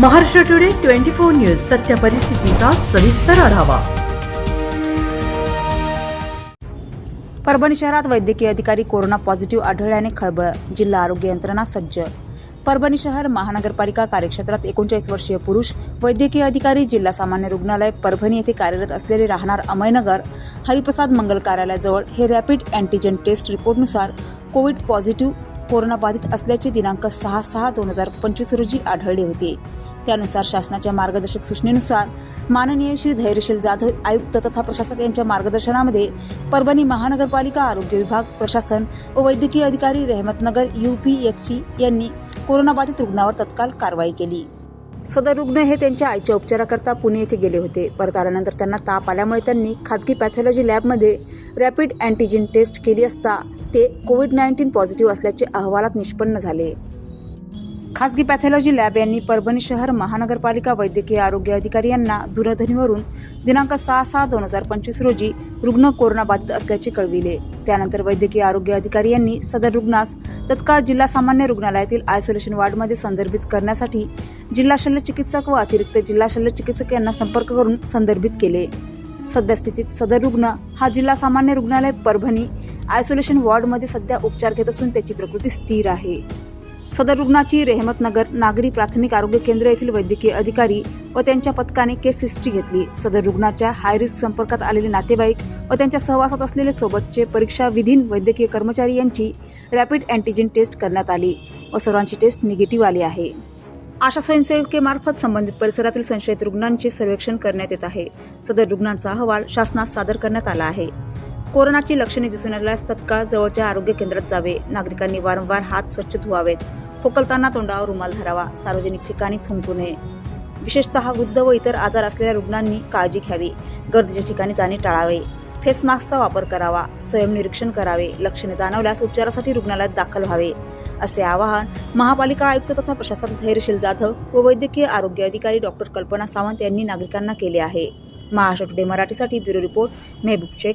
Maharashtra today twenty four news सत्य परिस्थितीचा सविस्तर आढावा. परभणी शहरात वैद्यकीय अधिकारी कोरोना पॉझिटिव्ह आढळल्याने खळबळ जिल्हा आरोग्य यंत्रणा सज्ज. परभणी शहर महानगरपालिका कार्यक्षेत्रात एकोणचाळीस वर्षीय पुरुष वैद्यकीय अधिकारी जिल्हा सामान्य रुग्णालय परभणी येथे कार्यरत असलेले राहणार अमयनगर हरिप्रसाद मंगल कार्यालयाजवळ हे रॅपिड अँटीजन टेस्ट रिपोर्टनुसार कोविड पॉझिटिव्ह कोरोनाबाधित असल्याचे दिनांक सहा सहा दोन हजार पंचवीस रोजी आढळले होते. त्यानुसार शासनाच्या मार्गदर्शक सूचनेनुसार माननीय श्री धैर्यशील जाधव आयुक्त तथा प्रशासक यांच्या मार्गदर्शनामध्ये परभणी महानगरपालिका आरोग्य विभाग प्रशासन व वैद्यकीय अधिकारी Rahmatnagar U P H C यांनी कोरोनाबाधित रुग्णावर तत्काळ कारवाई केली. सदर रुग्ण हे त्यांच्या आईच्या उपचाराकरता पुणे येथे गेले होते. परत आल्यानंतर त्यांना ताप आल्यामुळे त्यांनी खाजगी पॅथॉलॉजी लॅबमध्ये रॅपिड अँटीजेन टेस्ट केली असता ते कोविड नाईन्टीन पॉझिटिव्ह असल्याचे अहवालात निष्पन्न झाले. खासगी पॅथॉलॉजी लॅब यांनी परभणी शहर महानगरपालिका वैद्यकीय आरोग्य अधिकारी यांना दूरध्वनीवरून दिनांक सहा सहा दोन हजार पंचवीस रोजी रुग्ण कोरोनाबाधित असल्याचे कळविले. त्यानंतर वैद्यकीय आरोग्य अधिकारी यांनी सदर रुग्णास तत्काळ जिल्हा सामान्य रुग्णालयातील आयसोलेशन वार्डमध्ये संदर्भित करण्यासाठी जिल्हा शल्य चिकित्सक व अतिरिक्त जिल्हा शल्य चिकित्सक यांना संपर्क करून संदर्भित केले. सद्यस्थितीत सदर रुग्ण हा जिल्हा सामान्य रुग्णालय परभणी आयसोलेशन वॉर्डमध्ये सध्या उपचार घेत असून त्याची प्रकृती स्थिर आहे. सदर रुग्णाची रेहमतनगर नागरी प्राथमिक आरोग्य केंद्र येथील वैद्यकीय अधिकारी व त्यांच्या पथकाने केस हिस्ट्री घेतली. सदर रुग्णाच्या हायरिस्क संपर्कात आलेले नातेवाईक व त्यांच्या सहवासात असलेले सोबतचे परीक्षा विधीन वैद्यकीय कर्मचारी यांची रॅपिड अँटीजेन टेस्ट करण्यात आली व सर्वांची टेस्ट निगेटिव्ह आली आहे. आशा स्वयंसेवकेमार्फत संबंधित परिसरातील संशयित रुग्णांचे सर्वेक्षण करण्यात येत आहे. सदर रुग्णांचा अहवाल शासनास सादर करण्यात आला आहे. कोरोनाची लक्षणे दिसून आल्यास तत्काळ जवळच्या आरोग्य केंद्रात जावे. नागरिकांनी वारंवार हात स्वच्छ धुवावेत. खोकलताना तोंडावर रुमाल धरावा. सार्वजनिक ठिकाणी थुंकू नये. विशेषतः वृद्ध व इतर आजार असलेल्या रुग्णांनी काळजी घ्यावी. गर्दीच्या ठिकाणी जाणे टाळावे. फेस मास्कचा वापर करावा. स्वयंनिरीक्षण करावे. लक्षणे जाणवल्यास उपचारासाठी रुग्णालयात दाखल व्हावे. असे आवाहन महापालिका आयुक्त तथा प्रशासक धैर्यशील जाधव व वैद्यकीय आरोग्य अधिकारी डॉक्टर कल्पना सावंत यांनी नागरिकांना केले आहे. महाराष्ट्र टुडे मराठीसाठी ब्युरो रिपोर्ट. मेहबूब शेख.